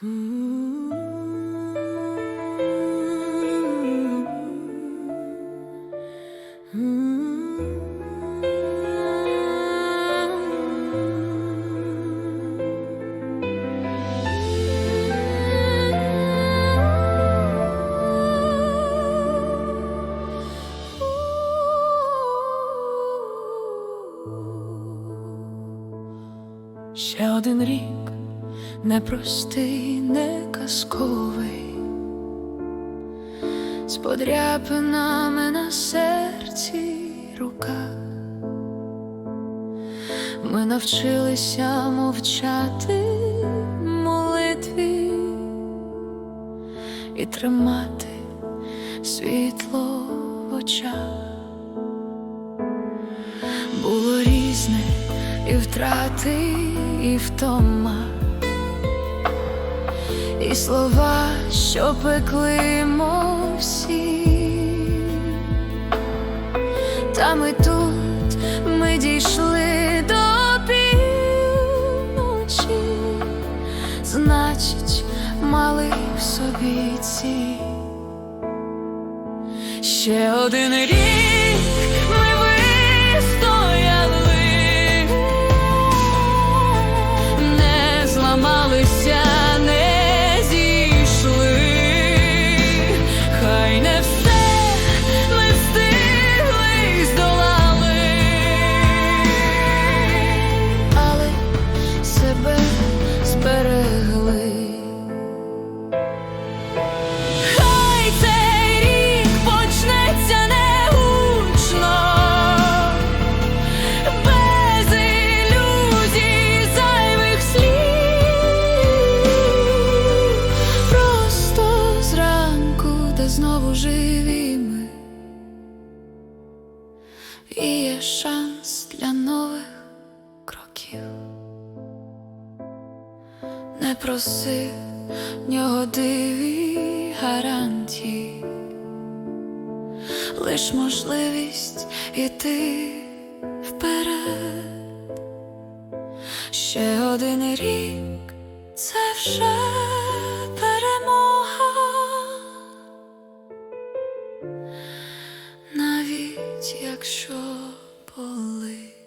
Ще один рік непростий, не казковий, з подряпинами на серці руках. Ми навчилися мовчати молитві і тримати світло в очах. Було різне і втрати, і втома, і слова, що пекли мов всі. Та ми тут ми дійшли до півночі, значить, мали в собі ці. Ще один рік ми вистояли, не зламалися, знову живі ми, і є шанс для нових кроків. Не проси нього диві гарантій, лиш можливість іти вперед. Ще один рік це вже навіть якщо болить.